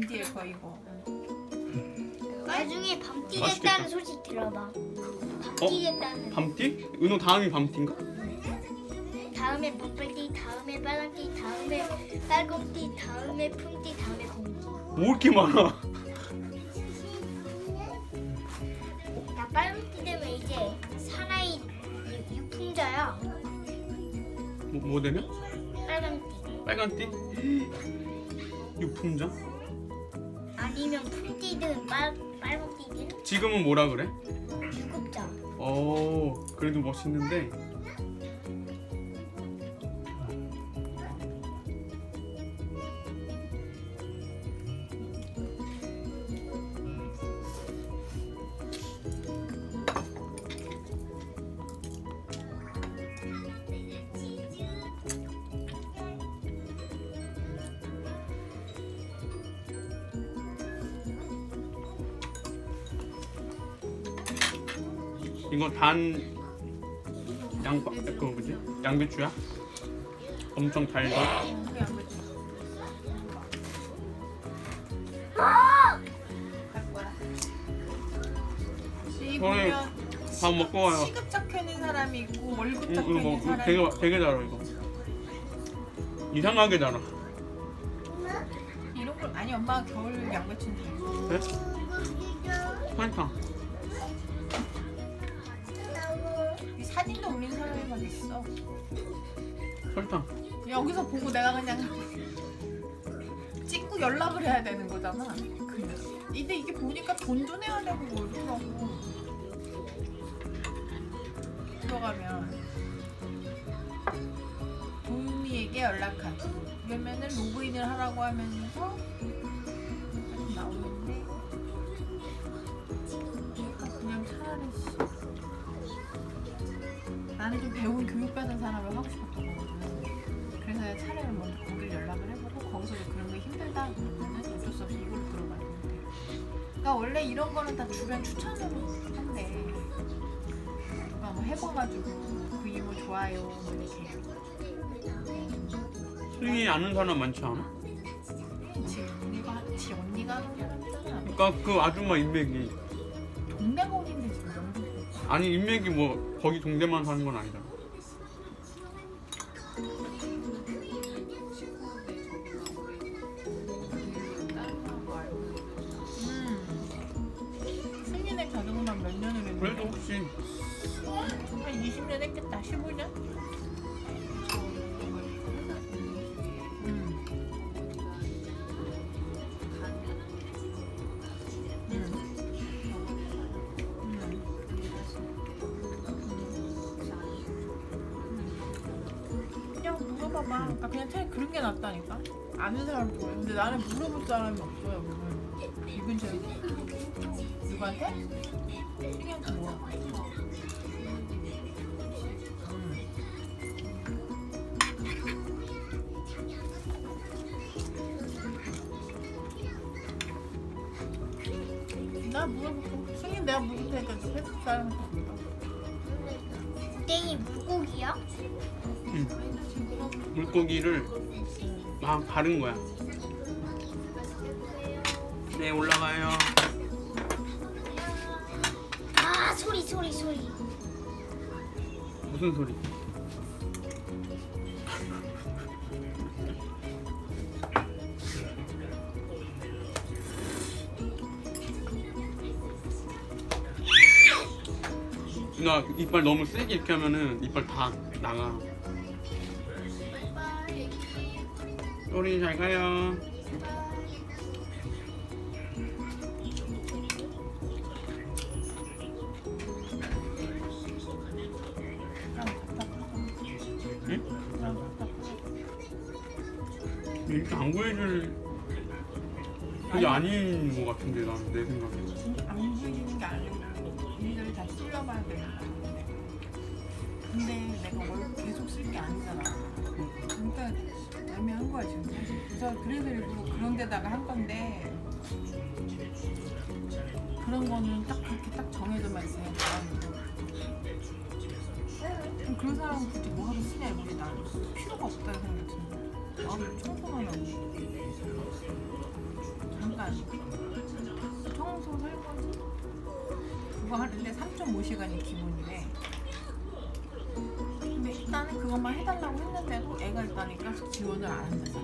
밤뒤에 거 이거. 나중에 밤띠 맛있겠다. 됐다는 소식 들어봐. 어? 밤띠 됐다는. 밤띠? 은호 다음이 밤띠인가? 다음에 버블띠, 다음에 빨간띠, 다음에 빨간띠, 다음에 품띠, 다음에 공띠. 뭐 이렇게 많아? 나 빨간띠 되면 이제 사나이 유- 유품자야. 뭐, 뭐 되면? 빨간띠. 빨간띠? 유품자? 아니면 품띠든 빨 빨간 띠든 지금은 뭐라 그래? 유급자. 어 그래도 멋있는데 이거 단 양파 그 뭐지 양배추야? 엄청. 갈 거야. 이 저는 보면 밥 먹고 와요. 시급 적혀있는 사람이 있고 월급 이거 적혀있는 뭐 사람이 되게 있고 되게 달아 이거. 이상하게 달아. 이런 걸 아니 엄마가 겨울 양배추인데 그래? 설탕. 사진도 올린 사람만 있어. 설탕. 여기서 보고 내가 그냥 찍고 연락을 해야 되는 거잖아. 근데 이게 보니까 돈좀 내야 되고 뭐 이러더라고. 들어가면 도윤이에게 연락하기. 그러면은 로그인을 하라고 하면서 나오는데 그냥 차라리 씨. 나는 좀 배운 교육받은 사람을 하고 싶었던 거거든. 그래서 차라리 먼저 거기를 연락을 해보고 거기서도 그런 게 힘들다? 그러면은 어쩔 수 없이 이걸로 들어가야 되는데 그러니까 원래 이런 거는 다 주변 추천으로 한대 누가 뭐 해봐가지고 그 이모 좋아요 뭐 이렇게. 수인이 아는 사람 많지 않아? 지 언니가 지 언니가 하는 사람이잖아. 그러니까 그 아줌마 인맥이. 동네 거리인데 지금 영국 아니 인맥이 뭐 거기 동대만 사는 건 아니잖아. 음 승민의 자전거만 몇 년을 했는데 그래도 혹시 한 20년 했겠다 15년? 물어봐봐. 아, 그냥 차라리 그런 게 낫다니까. 아는 사람 좋아해. 근데 나는 물어볼 사람이 없어요. 그러면 이 근처에 누구한테? 승희한테 뭐야? 나 물어볼게. 승희 내가 물을 테니까 너 회사 사람한테 물어봐. 땡이 물고기야? 물고기를 막 바른 거야. 네 올라가요. 아 소리 소리 소리. 무슨 소리? 나 이빨 너무 세게 이렇게 하면은 이빨 다 나가. 소리 잘 가요. 응? 이렇게 안 구해줄 그게 아닌 것 같은데 나는 내 생각에. 안 보이는 게 아니고 니들 다 쓸려봐야 되는 건데 근데 내가 뭘 계속 쓸 게 아니잖아 그러니까 애매한 거야 지금 그래서 그래서 일부러 그런 데다가 한 건데 그런 거는 딱 그렇게 딱 정해져만 잘하는 그럼 그런 사람은 굳이 뭐하러 쓰냐 이거지. 나는 필요가 없다는 생각이 드는 거야 나는 청소만 하고 잠깐. 청소 설거지? 그거 하는데 3.5시간이 기본이래 일단은 그것만 해달라고 했는데도 애가 일단 계속 지원을 안 한다잖아.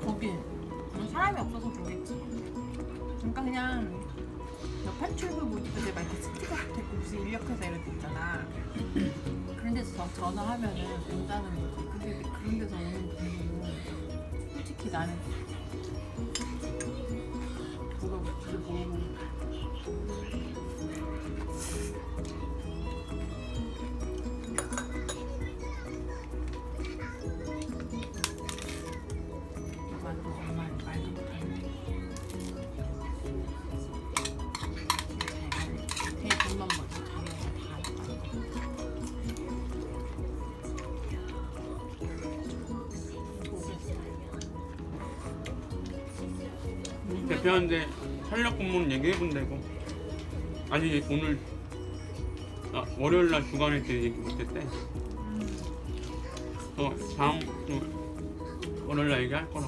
뭐 사람이 없어서 그러겠지. 그러니까 그냥 옆판 출구 모니터들 막 이렇게 스티커 붙어있고 무슨 인력회사 이런 데 있잖아. 그런 데서 저- 전화하면은 온다는 거지 근데 그런 데서 오는 분들은 솔직히 나는 물어보지도 뭐누 대표한테 탄력 근무는 얘기해본 다고. 아니 오늘 아, 월요일 날 주간회 때 얘기 못했대. 음, 또 다음 또 월요일 날 얘기할 거라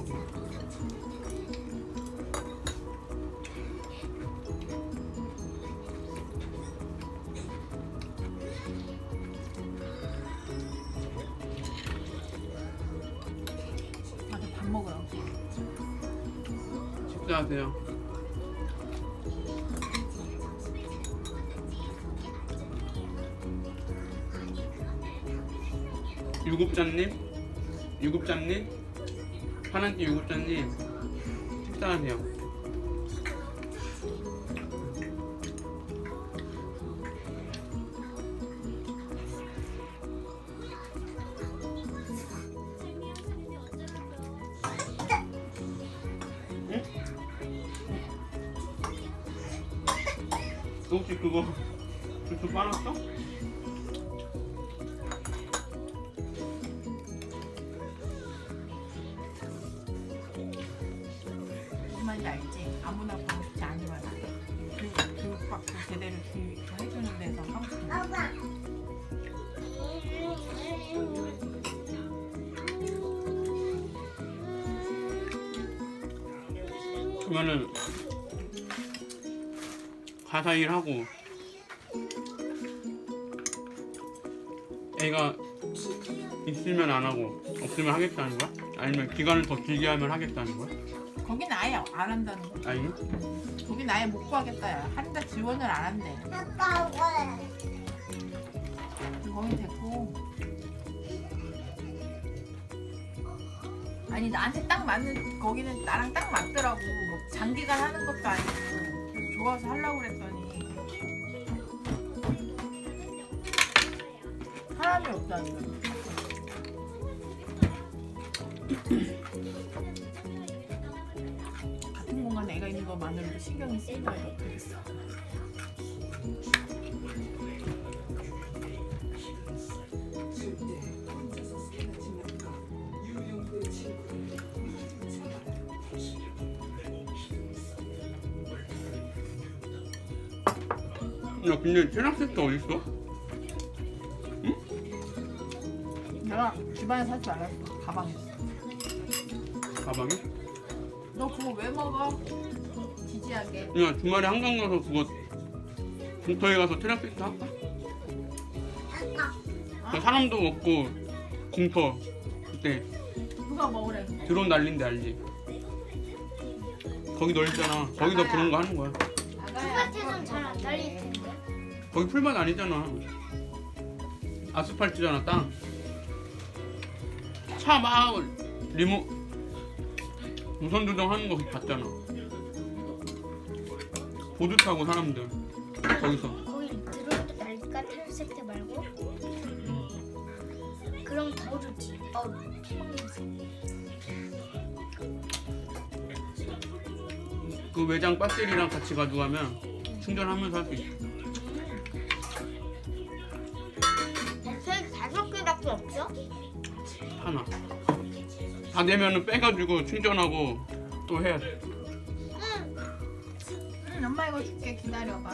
하세요. 유급자님, 유급자님, 파란띠 유급자님, 식사하세요. 너 혹시 그거 주스 빨았어? 가사 일하고. 애가 있으면 안 하고 없으면 하겠다는 거야? 아니면 기간을 더 길게 하면 하겠다는 거야? 거긴 아예 안 한다는 거. 아니 거긴 아예 못 구하겠다 야. 한다 지원을 안 한대? 거긴 됐고. 아니 나한테 딱 맞는 거기는 나랑 딱 맞더라고. 뭐 장기간 하는 것도 아니고. 그래서 좋아서 하려고 그랬더니 사람이 없다니까 같은 공간에 애가 있는 것만으로도 신경이 쓰이다 이거 어떡하겠어. 야 근데 체력 세트 어딨어? 집안에 살줄 알았어 가방에 있어 가방에? 너 그거 왜 먹어? 지지하게 야 주말에 한강 가서 그거 공터에 가서 체력 세트 할까? 그 사람도 없고 공터 그때 누가 먹으래 드론 날린데 알지? 거기 넓잖아 거기서 그런 거 하는 거야 풀밭에선 잘안 달릴 텐데. 거기 풀밭 아니잖아. 아스팔트잖아, 땅. 차막 리모 무선 조정하는 거 봤잖아. 보드 타고 사람들 거기서. 거기 드론도 날까 탈색 때 말고? 그럼 더 좋지. 어, 피망 냄새. 그 외장 배터리랑 같이 가져가면 충전하면서 할 수 있어. 다 되면은 빼가지고 충전하고 또. 응. 응 엄마 이거 줄게 기다려봐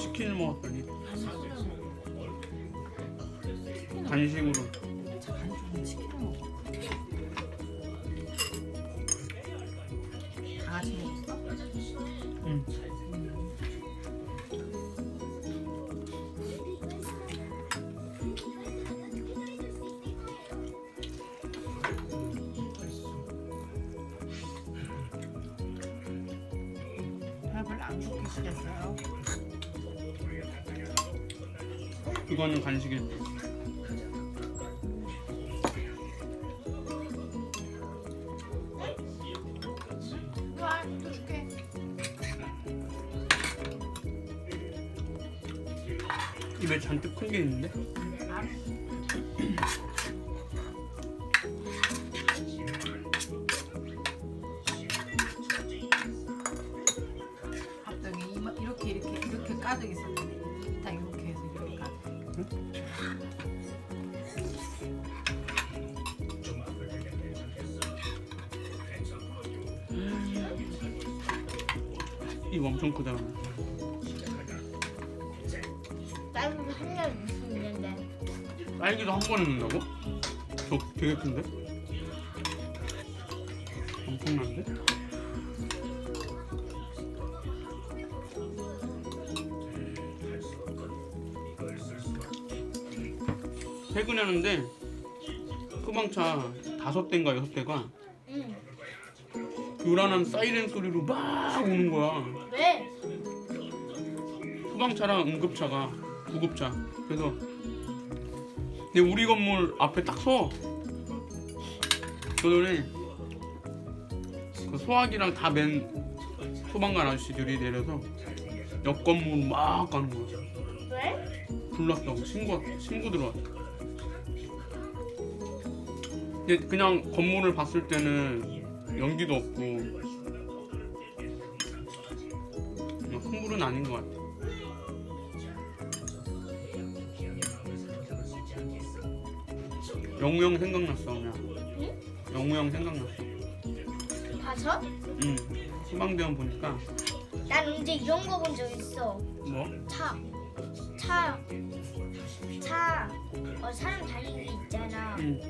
치킨을 먹었더니 간식으로 치킨을 먹어 먹었어? 응. 아안 좋겠어요 그거는 간식일 때 입 엄청 크잖아 나는 한명 있는데. 딸기도 한 번에 넣는다고? 저 되게 큰데? 하는데 소방차 다섯 대인가 여섯 대가 응. 요란한 사이렌 소리로 막 오는 거야 왜? 소방차랑 응급차가 구급차 그래서 근데 우리 건물 앞에 딱 서 그러더니 그 소화기랑 다 맨 소방관 아저씨들이 내려서 옆 건물 막 가는 거야 왜? 불났다고 신고 신고 들어왔다 그냥 건물을 봤을 때는 연기도 없고 큰 불은 아닌 것 같아 영우 형 생각났어 그냥 영우 형 생각났어 봐서? 응 소방대원 보니까 난 언제 이런 거 본 적 있어. 뭐 차. 차. 차. 어, 사람 게 있잖아. 응.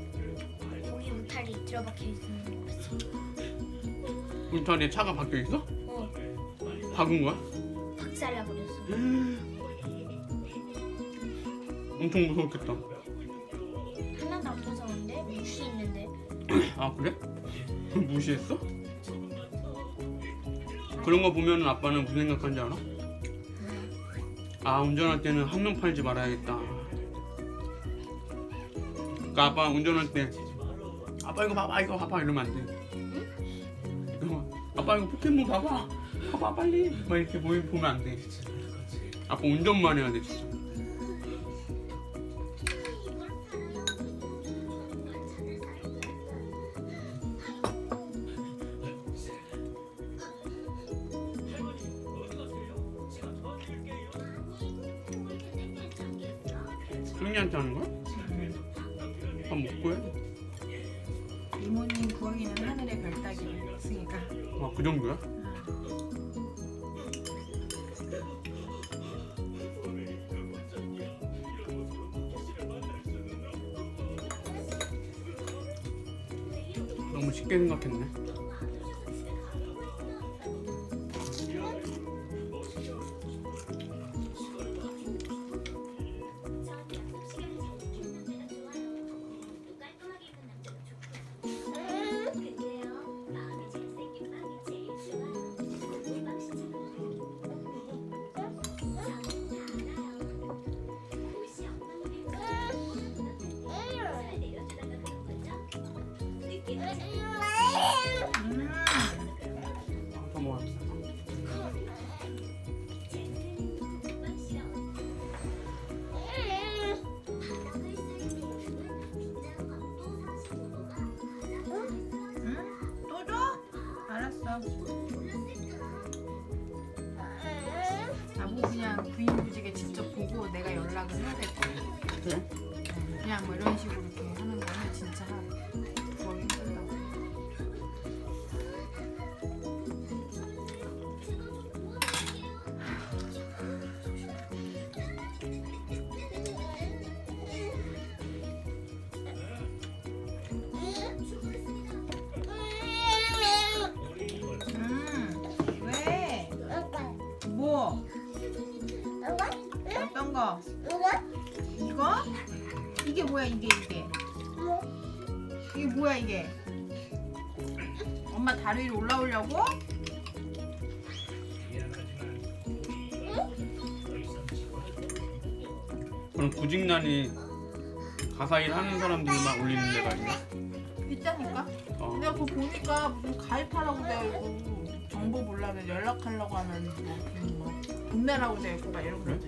울타리 들어박혀 있는 거 봤어. 울타리에 차가 박혀 있어? 어, 박은 거야? 박살나 버렸어. 엄청 무서웠겠다 하나도 안 무서운데? 무시 있는데. 아 그래? 무시했어? 그런 거 보면 아빠는 무슨 생각하는지 알아? 아 운전할 때는 한눈 팔지 말아야겠다 그러니까 아빠 운전할 때 아빠 이거 봐봐 이거 봐봐 이러면 안돼. 그러면 아빠 이거 포켓몬 봐봐. 봐봐 빨리. 막 이렇게 보이, 보면 안돼. 아빠 운전만 해야 돼 진짜 너무 쉽게 생각했네. 부인부직에 직접 보고 내가 연락을 해야 될것 같아 그래? 그냥 뭐 이런 식으로 이렇게 하는 거는 진짜 이거 이거? 이거 이게 뭐야 이게 이게 뭐? 이게 뭐야 이게 엄마 다리 위로 올라오려고 그럼 구직난이 가사일 하는 사람들이 막 올리는 데가 있나? 있다니까 어. 내가 그거 보니까 무슨 가입하라고 되어 있고 정보 몰라면 연락하려고 하면 뭐돈 내라고 되어 있고 막 이런 거 그래?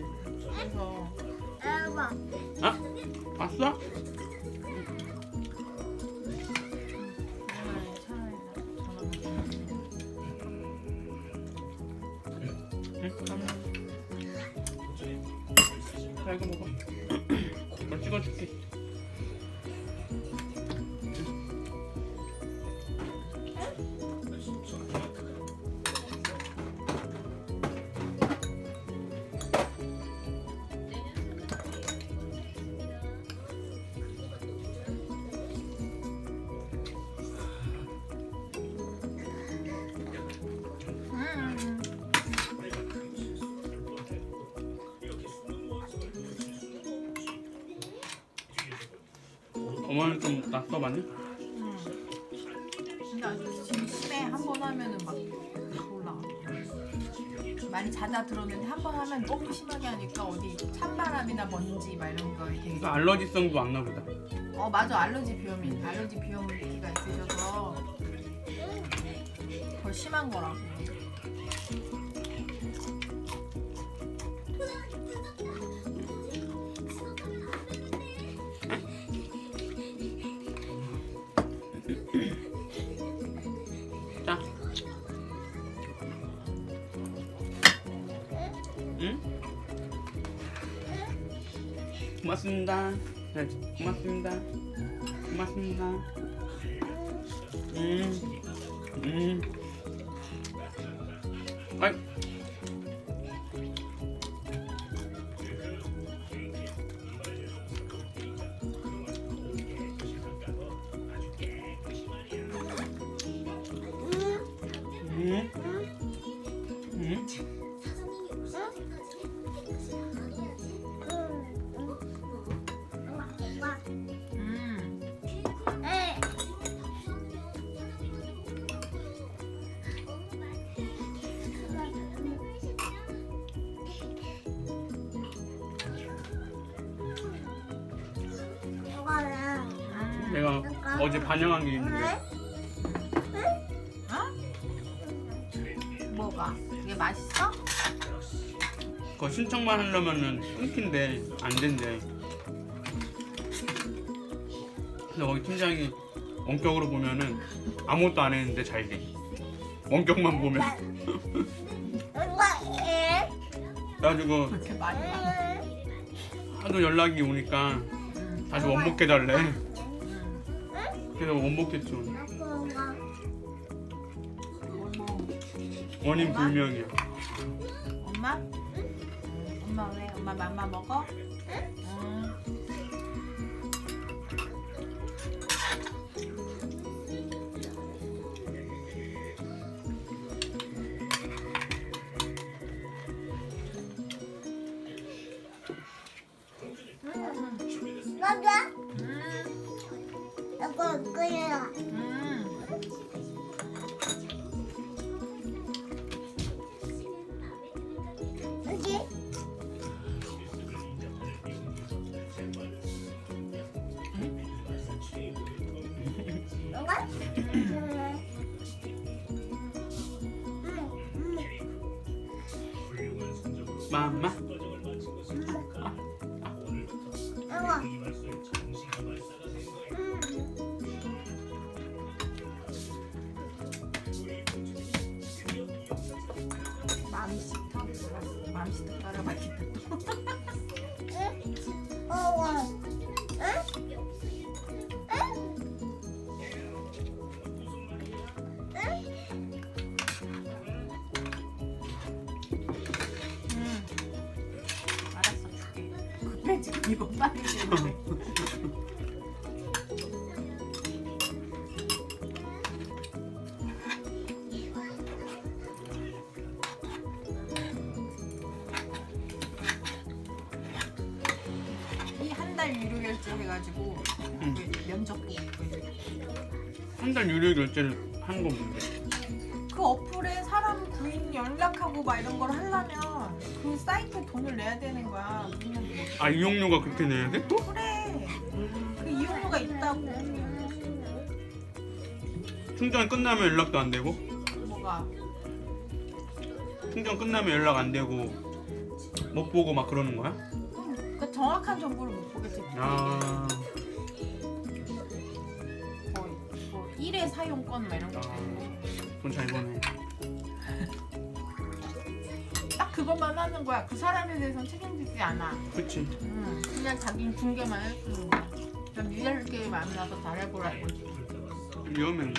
그래서 차라리 전화 자 이거 먹어. 이거 찍어줄게. 근데 아주 지금 심해 한 번 하면은 막 올라. 많이 잦아들었는데 한 번 하면 너무 심하게 하니까 어디 찬바람이나 먼지 막 이런 거에 되게 그 알러지성도 왔나 보다. 어 맞아 알러지 비염이 알러지 비염 기가 있으셔서 더 심한 거라고. 고맙습니다. 네, 고맙습니다. 고맙습니다. 음, 음. 아이. 내가 어제 반영한 게 있는데 어? 뭐가? 이게 맛있어? 그거 신청만 하려면은 끊긴대 안 된대 근데 거기 팀장이 원격으로 보면은 아무것도 안 했는데 잘 돼 원격만 보면 그래가지고 많이 많아. 하도 연락이 오니까 음. 다시 원복해달래 음. 그래서 원복했죠 뭐, 원인 불명이야 엄마? 응. 엄마 왜? 엄마 맘마 먹어? 응. 마 해가지고 응. 그 면접 보고 그래. 한달 유료 결제를 하는 건 뭔데? 그 어플에 사람 구인 연락하고 막 이런 걸 하려면 그 사이트에 돈을 내야 되는 거야. 아 이용료가 그렇게 내야 돼? 또? 그래. 그 이용료가 있다고. 충전 끝나면 연락도 안 되고 뭐가 충전 끝나면 연락 안 되고 못 보고 막 그러는 거야? 그 정확한 정보를 못 보겠지. 아 사용권 막 이런 거 때문에 돈잘 버네. 딱 그것만 하는 거야. 그 사람에 대해서는 책임지지 않아. 그치? 음, 그냥 자기는 중계만 해주는 거야. 그럼 니들 게 마음에 나서 잘해보라고. 위험해.